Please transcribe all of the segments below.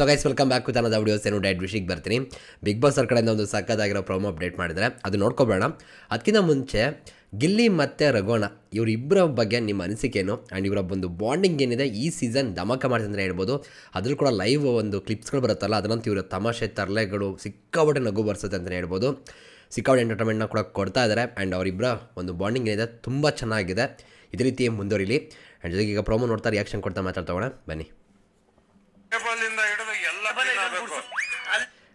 So guys welcome back with ಅನ್ನೋದು videos ಏನು diet ವಿಷಯಕ್ಕೆ ಬರ್ತೀನಿ. ಬಿಗ್ ಬಾಸ್ ಅವ್ರ ಕಡೆಯಿಂದ ಒಂದು ಸಕ್ಕತ್ತಾಗಿರೋ ಪ್ರೋಮೋ ಅಪ್ಡೇಟ್ ಮಾಡಿದರೆ ಅದು ನೋಡ್ಕೊಬೇಡ. ಅದಕ್ಕಿಂತ ಮುಂಚೆ ಗಿಲ್ಲಿ ಮತ್ತು ರಘೋಣ ಇವರಿಬ್ಬರ ಬಗ್ಗೆ ನಿಮ್ಮ ಅನಿಸಿಕೆನು ಆ್ಯಂಡ್ ಇವರ ಒಂದು ಬಾಂಡಿಂಗ್ ಏನಿದೆ ಈ ಸೀಸನ್ ಧಮಕ ಮಾಡ್ತಂದ್ರೆ ಹೇಳ್ಬೋದು. ಅದ್ರಲ್ಲಿ ಕೂಡ ಲೈವ್ ಒಂದು ಕ್ಲಿಪ್ಸ್ಗಳು ಬರುತ್ತಲ್ಲ ಅದರಂತೂ ಇವರ ತಮಾಷೆ ತರಲೆಗಳು ಸಿಕ್ಕಾಪಟ್ಟೆ ನಗು ಬರ್ಸುತ್ತೆ ಅಂತಲೇ ಹೇಳ್ಬೋದು. ಸಿಕ್ಕಾಪಟ್ಟೆ ಎಂಟರ್ಟೈನ್ಮೆಂಟ್ನ ಕೂಡ ಕೊಡ್ತಾ ಇದ್ದಾರೆ ಆ್ಯಂಡ್ ಅವರಿಬ್ಬರ ಒಂದು ಬಾಂಡಿಂಗ್ ಏನಿದೆ ತುಂಬ ಚೆನ್ನಾಗಿದೆ. ಇದೇ ರೀತಿ ಮುಂದುವರಿಲಿ. ಆ್ಯಂಡ್ ಜೊತೆಗೆ ಈಗ ಪ್ರೋಮೋ ನೋಡ್ತಾ ರಿಯಾಕ್ಷನ್ ಕೊಡ್ತಾ ಮಾತಾಡ್ತಾ ಬನ್ನಿ.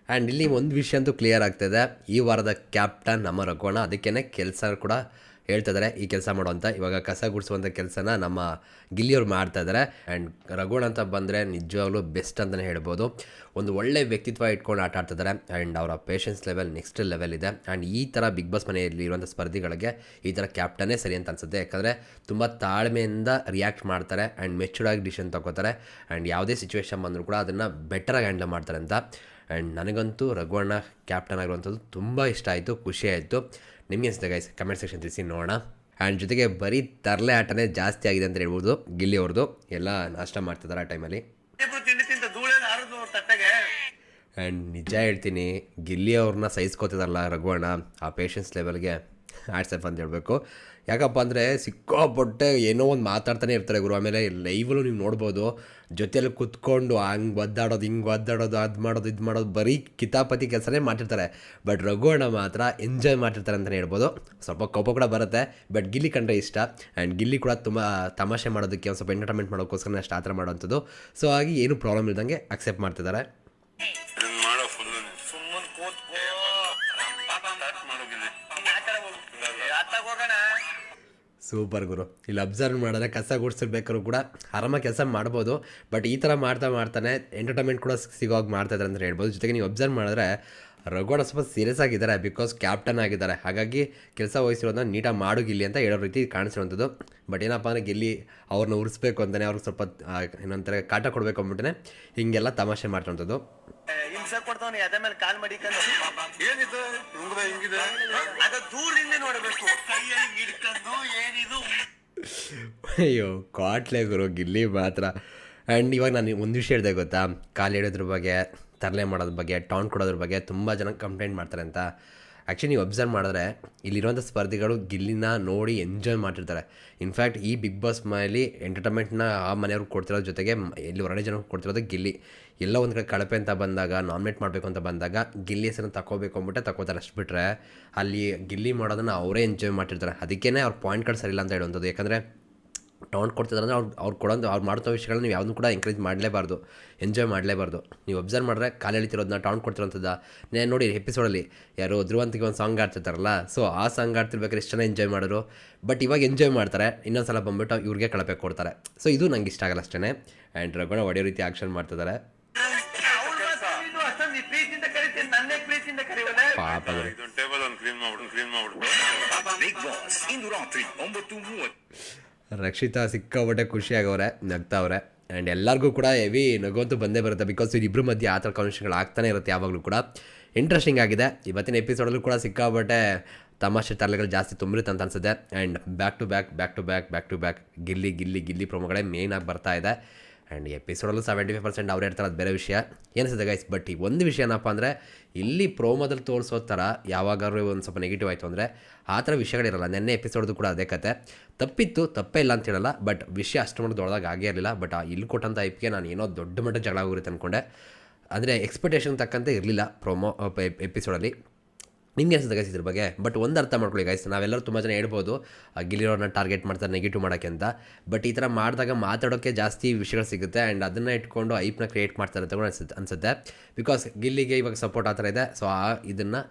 ಆ್ಯಂಡ್ ಇಲ್ಲಿ ಒಂದು ವಿಷಯ ಅಂತೂ ಕ್ಲಿಯರ್ ಆಗ್ತಾಯಿದೆ ಈ ವಾರದ ಕ್ಯಾಪ್ಟನ್ ನಮ್ಮ ರಘುವಣ ಅದಕ್ಕೇ ಕೆಲಸ ಕೂಡ ಹೇಳ್ತಿದ್ದಾರೆ ಈ ಕೆಲಸ ಮಾಡುವಂಥ ಇವಾಗ ಕಸ ಗುಡಿಸುವಂಥ ಕೆಲಸನ ನಮ್ಮ ಗಿಲ್ಲಿಯವ್ರು ಮಾಡ್ತಾ ಇದ್ದಾರೆ ಆ್ಯಂಡ್ ರಘುವಣ ಅಂತ ಬಂದರೆ ನಿಜವಾಗ್ಲೂ ಬೆಸ್ಟ್ ಅಂತಲೇ ಹೇಳ್ಬೋದು. ಒಂದು ಒಳ್ಳೆ ವ್ಯಕ್ತಿತ್ವ ಇಟ್ಕೊಂಡು ಆಟ ಆಡ್ತಿದ್ದಾರೆ ಆ್ಯಂಡ್ ಅವರ ಪೇಷನ್ಸ್ ಲೆವೆಲ್ ನೆಕ್ಸ್ಟ್ ಲೆವೆಲ್ ಇದೆ. ಆ್ಯಂಡ್ ಈ ಥರ ಬಿಗ್ ಬಾಸ್ ಮನೆಯಲ್ಲಿ ಇರುವಂಥ ಸ್ಪರ್ಧಿಗಳಿಗೆ ಈ ಥರ ಕ್ಯಾಪ್ಟನ್ನೇ ಸರಿ ಅಂತ ಅನ್ಸುತ್ತೆ. ಯಾಕಂದರೆ ತುಂಬ ತಾಳ್ಮೆಯಿಂದ ರಿಯಾಕ್ಟ್ ಮಾಡ್ತಾರೆ. ಆ್ಯಂಡ್ ಮೆಚೂರ್ಡ್ ಆಗಿ ಡಿಸಿಷನ್ ತಗೋತಾರೆ. ಆ್ಯಂಡ್ ಯಾವುದೇ ಸಿಚುವೇಶನ್ ಬಂದರೂ ಕೂಡ ಅದನ್ನು ಬೆಟರಾಗಿ ಹ್ಯಾಂಡಲ್ ಮಾಡ್ತಾರೆ ಅಂತ. ಆ್ಯಂಡ್ ನನಗಂತೂ ರಘುವಣ್ಣ ಕ್ಯಾಪ್ಟನ್ ಆಗಿರುವಂಥದ್ದು ತುಂಬ ಇಷ್ಟ ಆಯಿತು ಖುಷಿ ಆಯಿತು. ನಿಮಗೆ ಅನಿಸುತ್ತೆ ಗೈಸ್ ಕಮೆಂಟ್ ಸೆಕ್ಷನ್ ತಿಳಿಸಿ ನೋಡೋಣ. ಆ್ಯಂಡ್ ಜೊತೆಗೆ ಬರೀ ತರಲೆ ಆಟನೇ ಜಾಸ್ತಿ ಆಗಿದೆ ಅಂತ ಹೇಳ್ಬೋದು ಗಿಲ್ಲಿ ಅವ್ರದ್ದು. ಎಲ್ಲ ನಾಷ್ಟ ಮಾಡ್ತಿದ್ದಾರೆ ಆ ಟೈಮಲ್ಲಿ ಆ್ಯಂಡ್ ನಿಜ ಹೇಳ್ತೀನಿ ಗಿಲ್ಲಿ ಅವ್ರನ್ನ ಸಹಿಸ್ಕೋತಿದಾರಲ್ಲ ರಘುವಣ್ಣ ಆ ಪೇಷನ್ಸ್ ಲೆವೆಲ್ಗೆ ಆಡ್ಸಪ್ ಅಂತ ಹೇಳಬೇಕು. ಯಾಕಪ್ಪ ಅಂದರೆ ಸಿಕ್ಕಾಪಟ್ಟೆ ಏನೋ ಒಂದು ಮಾತಾಡ್ತಾನೆ ಇರ್ತಾರೆ ಗುರು. ಆಮೇಲೆ ಲೈವಲ್ಲೂ ನೀವು ನೋಡ್ಬೋದು ಜೊತೆಯಲ್ಲಿ ಕುತ್ಕೊಂಡು ಹಂಗೆ ಒದ್ದಾಡೋದು, ಹಿಂಗೆ ಒದ್ದಾಡೋದು, ಅದು ಮಾಡೋದು, ಇದು ಮಾಡೋದು, ಬರೀ ಕಿತಾಪತಿ ಕೆಲಸನೇ ಮಾಡಿರ್ತಾರೆ ಬಟ್ ರಘುವಣ್ಣ ಮಾತ್ರ ಎಂಜಾಯ್ ಮಾಡ್ತಿರ್ತಾರೆ ಅಂತಲೇ ಹೇಳ್ಬೋದು. ಸ್ವಲ್ಪ ಕೋಪ ಕೂಡ ಬರುತ್ತೆ ಬಟ್ ಗಿಲ್ಲಿ ಕಂಡ್ರೆ ಇಷ್ಟ. ಆ್ಯಂಡ್ ಗಿಲ್ಲಿ ಕೂಡ ತುಂಬ ತಮಾಷೆ ಮಾಡೋದಕ್ಕೆ, ಒಂದು ಸ್ವಲ್ಪ ಎಂಟರ್ಟೈನ್ಮೆಂಟ್ ಮಾಡೋಕ್ಕೋಸ್ಕರ ಅಷ್ಟು ಆ ಥರ ಮಾಡೋವಂಥದ್ದು. ಸೊ ಹಾಗೆ ಏನು ಪ್ರಾಬ್ಲಮ್ ಇಲ್ಲದಂಗೆ ಅಕ್ಸೆಪ್ಟ್ ಮಾಡ್ತಿದ್ದಾರೆ. ಸೂಪರ್ ಗುರು. ಇಲ್ಲಿ ಅಬ್ಸರ್ವ್ ಮಾಡಿದ್ರೆ ಕಸ ಗುಡಿಸಿರ್ಬೇಕಾದ್ರು ಕೂಡ ಆರಾಮಾಗಿ ಕೆಲಸ ಮಾಡ್ಬೋದು. ಬಟ್ ಈ ಥರ ಮಾಡ್ತಾ ಮಾಡ್ತಾನೆ ಎಂಟರ್ಟೈನ್ಮೆಂಟ್ ಕೂಡ ಸಿಗೋಗಿ ಮಾಡ್ತಾ ಇದ್ದಾರೆ ಅಂತ ಹೇಳ್ಬೋದು. ಜೊತೆಗೆ ನೀವು ಅಬ್ಸರ್ವ್ ಮಾಡಿದ್ರೆ ರಘುವಣ ಸ್ವಲ್ಪ ಸೀರಿಯಸ್ ಆಗಿದ್ದಾರೆ ಬಿಕಾಸ್ ಕ್ಯಾಪ್ಟನ್ ಆಗಿದ್ದಾರೆ. ಹಾಗಾಗಿ ಕೆಲಸ ವಹಿಸಿರೋದನ್ನ ನೀಟಾಗಿ ಮಾಡು ಗಿಲ್ಲಿ ಅಂತ ಹೇಳೋ ರೀತಿ ಕಾಣಿಸಿರುವಂಥದ್ದು. ಬಟ್ ಏನಪ್ಪ ಅಂದರೆ ಗಿಲ್ಲಿ ಅವ್ರನ್ನ ಉರಿಸ್ಬೇಕು ಅಂತಲೇ ಅವ್ರಿಗೆ ಸ್ವಲ್ಪ ಏನಂತಾರೆ ಕಾಟ ಕೊಡಬೇಕು ಅಂದ್ಬಿಟ್ಟೆ ಹೀಗೆಲ್ಲ ತಮಾಷೆ ಮಾಡ್ತಿರೋಂಥದ್ದು ಹಿಂಸೆ ಕೊಡ್ತಾವನಿ ಅದೇ ಮೇಲೆ ಕಾಲ್ ಮಡಿಕೊಂಡು ಏನಿದು? ಹಿಂಗದ ಹಿಂಗಿದೆ? ಅದ ದೂರದಿಂದ ನೋಡಬೇಕು. ಕೈಯಲ್ಲಿ ಹಿಡ್ಕೊಂಡು ಏನಿದು? ಅಯ್ಯೋ ಕಾಟ್ಲೆ ಗುರು ಗಿಲ್ಲಿ ಮಾತ್ರ. ಆ್ಯಂಡ್ ಇವಾಗ ನಾನು ಒಂದು ವಿಷಯ ಹೇಳಿದೆ ಗೊತ್ತಾ? ಕಾಲು ಹಿಡೋದ್ರ ಬಗ್ಗೆ ತರಲೆ ಮಾಡೋದ್ರ ಬಗ್ಗೆ ಟೌನ್ ಕೊಡೋದ್ರ ಬಗ್ಗೆ ತುಂಬ ಜನ ಕಂಪ್ಲೇಂಟ್ ಮಾಡ್ತಾರೆ ಅಂತ. ಆ್ಯಕ್ಚುಲಿ ನೀವು ಅಬ್ಸರ್ವ್ ಮಾಡಿದ್ರೆ ಇಲ್ಲಿರುವಂಥ ಸ್ಪರ್ಧಿಗಳು ಗಿಲ್ಲಿನ ನೋಡಿ ಎಂಜಾಯ್ ಮಾಡ್ತಿರ್ತಾರೆ. ಇನ್ಫ್ಯಾಕ್ಟ್ ಈ ಬಿಗ್ ಬಾಸ್ ಮನೆಯಲ್ಲಿ ಎಂಟರ್ಟೈನ್ಮೆಂಟ್ನ ಆ ಮನೆಯವ್ರಿಗೆ ಕೊಡ್ತಿರೋದ್ರ ಜೊತೆಗೆ ಇಲ್ಲಿ ಹೊರಗಡೆ ಜನಕ್ಕೆ ಕೊಡ್ತಿರೋದು ಗಿಲ್ಲಿ. ಎಲ್ಲ ಒಂದು ಕಡೆ ಕಳಪೆ ಅಂತ ಬಂದಾಗ ನಾಮಿನೇಟ್ ಮಾಡಬೇಕು ಅಂತ ಬಂದಾಗ ಗಿಲ್ಲಿ ಹೆಸರನ್ನು ತಗೋಬೇಕು ಅಂದ್ಬಿಟ್ಟು ತಗೋತಾರೆ ಅಷ್ಟು ಬಿಟ್ಟರೆ ಅಲ್ಲಿ ಗಿಲ್ಲಿ ಮಾಡೋದನ್ನು ಅವರೇ ಎಂಜಾಯ್ ಮಾಡ್ತಿರ್ತಾರೆ. ಅದಕ್ಕೇ ಅವ್ರ ಪಾಯಿಂಟ್ಗಳು ಸರಿಯಿಲ್ಲ ಅಂತ ಹೇಳುವಂಥದ್ದು. ಯಾಕಂದರೆ ಟೌನ್ ಕೊಡ್ತಿದ್ದಾರೆ ಅಂದರೆ ಅವ್ರು ಅವ್ರು ಕೊಡೋದು ಅವ್ರು ಮಾಡ್ತಾ ವಿಷಯಗಳನ್ನ ನೀವು ಯಾವುದನ್ನು ಕೂಡ ಎಂಕರೇಜ್ ಮಾಡಲೇಬಾರ್ದು. ಎಂಜಾಯ್ ಮಾಡಲೇಬಾರ್ದು. ನೀವು ಅಬ್ಸರ್ವ್ ಮಾಡಿದ್ರೆ ಕಾಲು ಎಳಿತಿರೋದನ್ನ ಟೌನ್ ಕೊಡ್ತಿರೋಂಥದ್ದು? ನೇ ನೋಡಿ ಎಪಿಸೋಡಲ್ಲಿ ಯಾರು ಧ್ರುವಂತಿಗೆ ಒಂದು ಸಾಂಗ್ ಆಡ್ತಿರ್ತಾರಲ್ಲ ಸೊ ಆ ಸಾಂಗ್ ಆಡ್ತಿರ್ಬೇಕಾದ್ರೆ ಎಷ್ಟು ಜನ ಎಂಜಾಯ್ ಮಾಡೋರು ಬಟ್ ಇವಾಗ ಎಂಜಾಯ್ ಮಾಡ್ತಾರೆ ಇನ್ನೊಂದು ಸಲ ಬಂದ್ಬಿಟ್ಟು ಇವ್ರಿಗೆ ಕಳಪೆ ಕೊಡ್ತಾರೆ. ಸೊ ಇದು ನಂಗೆ ಇಷ್ಟ ಆಗಲ್ಲ ಅಷ್ಟೇ ಆ್ಯಂಡ್ ರಘುಣ ಒಡೆಯೋ ರೀತಿ ಆ್ಯಕ್ಷನ್ ಮಾಡ್ತಿದ್ದಾರೆ ಪಾಪ ಕ್ಲೀನ್ ಮಾಡ್ಬಿಟ್ಟು ಕ್ಲೀನ್ ರಕ್ಷಿತಾ ಸಿಕ್ಕಾಪಟ್ಟೆ ಖುಷಿ ಆಗವ್ರೆ ನಗ್ತಾವ್ರೆ. ಆ್ಯಂಡ್ ಎಲ್ಲರಿಗೂ ಕೂಡ ಹೆವಿ ನಗುವಂತೂ ಬಂದೇ ಬರುತ್ತೆ ಬಿಕಾಸ್ ಇಬ್ಬರ ಮಧ್ಯೆ ಆ ಥರ ಕಾನ್ವರ್ಸೇಷನ್ಗಳು ಆಗ್ತಾನೆ ಇರುತ್ತೆ ಯಾವಾಗಲೂ ಕೂಡ. ಇಂಟ್ರೆಸ್ಟಿಂಗ್ ಆಗಿದೆ. ಇವತ್ತಿನ ಎಪಿಸೋಡಲ್ಲೂ ಕೂಡ ಸಿಕ್ಕಾಪಟ್ಟೆ ತಮಾಷೆ ತರಲೆಗಳು ಜಾಸ್ತಿ ತುಂಬಿರುತ್ತೆ ಅಂತ ಅನ್ಸುತ್ತೆ. And back to back back to back back to back Gilli Gilli Gilli ಪ್ರೊಮೋಗಳೇ ಮೇಯ್ನಾಗಿ ಬರ್ತಾ ಇದೆ. ಆ್ಯಂಡ್ ಎಪಿಸೋಡಲ್ಲೂ ಸೆವೆಂಟಿ ಫೈವ್ ಪರ್ಸೆಂಟ್ ಅವ್ರು ಇರ್ತಾರೆ ಅದು ಬೇರೆ ವಿಷಯ. ಏನಿಸುತ್ತೆ ಗೈಸ್ ಬಟ್ ಈ ಒಂದು ವಿಷಯ ಏನಪ್ಪ ಅಂದರೆ, ಇಲ್ಲಿ ಪ್ರೋಮೋದಲ್ಲಿ ತೋರಿಸೋ ಥರ ಯಾವಾಗಾದ್ರೂ ಒಂದು ಸ್ವಲ್ಪ ನೆಗೆಟಿವ್ ಆಯಿತು ಅಂದರೆ, ಆ ಥರ ವಿಷಯಗಳಿರಲ್ಲ. ನೆನ್ನೆ ಎಪಿಸೋಡ್ದು ಕೂಡ ಅದೇ ಕತೆ. ತಪ್ಪಿತ್ತು, ತಪ್ಪೇ ಇಲ್ಲ ಅಂತ ಹೇಳಲ್ಲ ಬಟ್ ವಿಷಯ ಅಷ್ಟು ಮಟ್ಟ ದೊಡ್ಡದಾಗ ಆಗೇ ಇರಲಿಲ್ಲ. ಬಟ್ ಆ ಇಲ್ಲಿ ಕೊಟ್ಟಂಥ ಐಪ್ಗೆ ನಾನು ಏನೋ ದೊಡ್ಡ ಮಟ್ಟ ಜಗಳ ಆಗೋಗುತ್ತೆ ಅಂದ್ಕೊಂಡೆ ಅಂದರೆ ಎಕ್ಸ್ಪೆಕ್ಟೇಷನ್ ತಕ್ಕಂತೆ ಇರಲಿಲ್ಲ ಪ್ರೋಮೋ ಎಪಿಸೋಡಲ್ಲಿ ನಿಮ್ಗೆ ಅನಿಸುತ್ತೆ ಗೈಸ್ ಇದ್ರ ಬಗ್ಗೆ? ಬಟ್ ಒಂದು ಅರ್ಥ ಮಾಡ್ಕೊಳ್ಳಿ ಗೈಸ್ ನಾವೆಲ್ಲರೂ ತುಂಬ ಜನ ಹೇಳ್ಬೋದು ಗಿಲ್ಲಿರೋರನ್ನ ಟಾರ್ಗೆಟ್ ಮಾಡ್ತಾರೆ ನೆಗೆಟಿವ್ ಮಾಡೋಕ್ಕೆ ಅಂತ. ಬಟ್ ಈ ಥರ ಮಾಡಿದಾಗ ಮಾತಾಡೋಕ್ಕೆ ಜಾಸ್ತಿ ವಿಷಯಗಳು ಸಿಗುತ್ತೆ ಆ್ಯಂಡ್ ಅದನ್ನು ಇಟ್ಕೊಂಡು ಐಪ್ನ ಕ್ರಿಯೇಟ್ ಮಾಡ್ತಾರೆ ಅಂತ ಅನ್ಸುತ್ತೆ ಅನ್ಸುತ್ತೆ. ಬಿಕಾಸ್ ಗಿಲ್ಲಿಗೆ ಇವಾಗ ಸಪೋರ್ಟ್ ಆ ಥರ ಇದೆ ಸೊ ಆ ಇದನ್ನು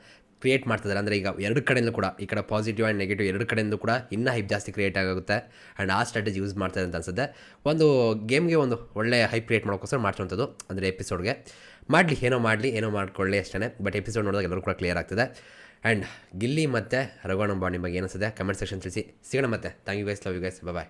ಕ್ರಿಯೇಟ್ ಮಾಡ್ತಿದ್ದಾರೆ. ಅಂದರೆ ಈಗ ಎರಡು ಕಡೆಯಿಂದ ಕೂಡ, ಈ ಕಡೆ ಪಾಸಿಟಿವ್ ಆ್ಯಂಡ್ ನೆಗೆಟಿವ್ ಎರಡು ಕಡೆಯಿಂದ ಕೂಡ ಇನ್ನೂ ಹೈಪ್ ಜಾಸ್ತಿ ಕ್ರಿಯೇಟ್ ಆಗುತ್ತೆ ಆ್ಯಂಡ್ ಆ ಸ್ಟ್ರಾಟಜಿ ಯೂಸ್ ಮಾಡ್ತಾರೆ ಅಂತ ಅನ್ಸುತ್ತೆ. ಒಂದು ಗೇಮ್ಗೆ ಒಂದು ಒಳ್ಳೆಯ ಹೈಪ್ ಕ್ರಿಯೇಟ್ ಮಾಡೋಕ್ಕೋಸ್ಕರ ಮಾಡ್ತಿರೋಂಥದ್ದು ಅಂದರೆ ಎಪಿಸೋಡ್ಗೆ ಮಾಡಲಿ, ಏನೋ ಮಾಡಲಿ, ಏನೋ ಮಾಡ್ಕೊಳ್ಳಿ ಅಷ್ಟೇ ಬಟ್ ಎಪಿಸೋಡ್ ನೋಡಿದಾಗ ಎಲ್ಲರೂ ಕೂಡ ಕ್ಲಿಯರ್ ಆಗ್ತದೆ. ಆ್ಯಂಡ್ ಗಿಲ್ಲಿ ಮತ್ತು ರಘುವಣ ಬಾಣಿ ಬಗ್ಗೆ ಏನಿಸುತ್ತೆ ಕಮೆಂಟ್ ಸೆಕ್ಷನ್ ತಿಳಿಸಿ. ಸಿಗೋಣ ಮತ್ತೆ. Thank you guys love you guys bye